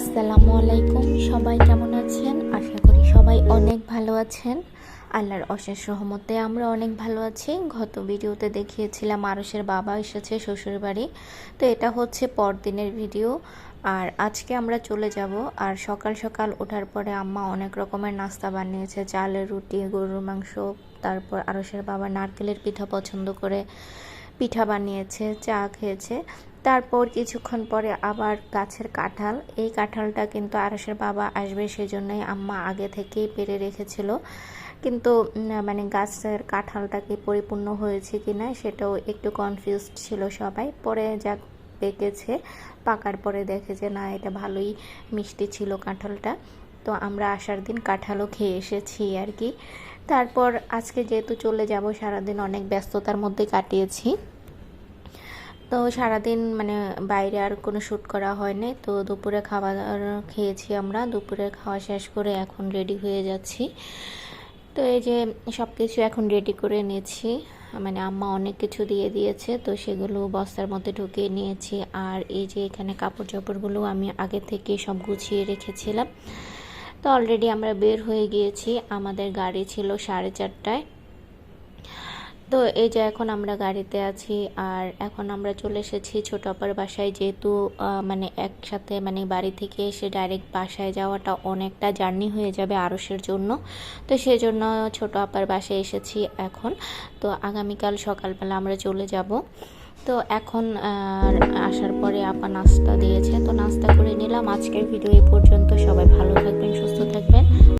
আসসালামু আলাইকুম। সবাই কেমন আছেন? আশা করি সবাই অনেক ভালো আছেন। আল্লাহর অশেষ রহমতে আমরা অনেক ভালো আছি। গত ভিডিওতে দেখিয়েছিলাম আরসের বাবা এসেছে শ্বশুর বাড়ি। তো এটা হচ্ছে পরদিনের ভিডিও। আর আজকে আমরা চলে যাব। আর সকাল সকাল ওঠার পরে আম্মা অনেক রকমের নাস্তা বানিয়েছে। চালের রুটি, গরুর মাংস, তারপর আরসের বাবা নারকেলের পিঠা পছন্দ করে পিঠা বানিয়েছে, চা খেয়েছে। তারপর কিছুক্ষণ পরে আবার গাছের কাঁঠাল। এই কাঁঠালটা কিন্তু আরসের বাবা আসবে সেজন্যই আম্মা আগে থেকেই পেরে রেখেছিল। কিন্তু মানে গাছের কাঁঠালটা কি পরিপূর্ণ হয়েছে কি না সেটাও একটু কনফিউজড ছিল সবাই। পরে যাক পেকেছে পাকার পরে দেখে যে না, এটা ভালোই মিষ্টি ছিল কাঁঠালটা। তো আমরা আসার দিন কাঁঠালও খেয়ে এসেছি আর কি। তারপর আজকে যেহেতু চলে যাব, সারাদিন অনেক ব্যস্ততার মধ্যে কাটিয়েছি। তো সারাদিন মানে বাইরে আর কোনো শ্যুট করা হয়নি তো দুপুরে খাবার খেয়েছি আমরা। দুপুরে খাওয়া শেষ করে এখন রেডি হয়ে যাচ্ছি। তো এই যে সব কিছু এখন রেডি করে নিয়েছি। মানে আম্মা অনেক কিছু দিয়ে দিয়েছে, তো সেগুলো বস্তার মধ্যে ঢুকিয়ে নিয়েছি। আর এই যে এখানে কাপড় চাপড়গুলো আমি আগে থেকে সব গুছিয়ে রেখেছিলাম। তো অলরেডি আমরা বের হয়ে গিয়েছি। আমাদের গাড়ি ছিল সাড়ে চারটায়। তো এই যে এখন আমরা গাড়িতে আছি, আর এখন আমরা চলে এসেছি ছোট আপার বাসায়। যেহেতু মানে একসাথে মানে বাড়ি থেকে এসে ডাইরেক্ট বাসায় যাওয়াটা অনেকটা জার্নি হয়ে যাবে আরসের জন্য। তো সেজন্য ছোট আপার বাসায় এসেছি এখন। তো আগামীকাল সকালবেলা আমরা চলে যাব। তো এখন আসার পরে আপা নাস্তা দিয়েছে। তো নাস্তা করে নিলাম। আজকের ভিডিও এই পর্যন্ত। সবাই ভালো থাকবেন, সুস্থ থাকবেন।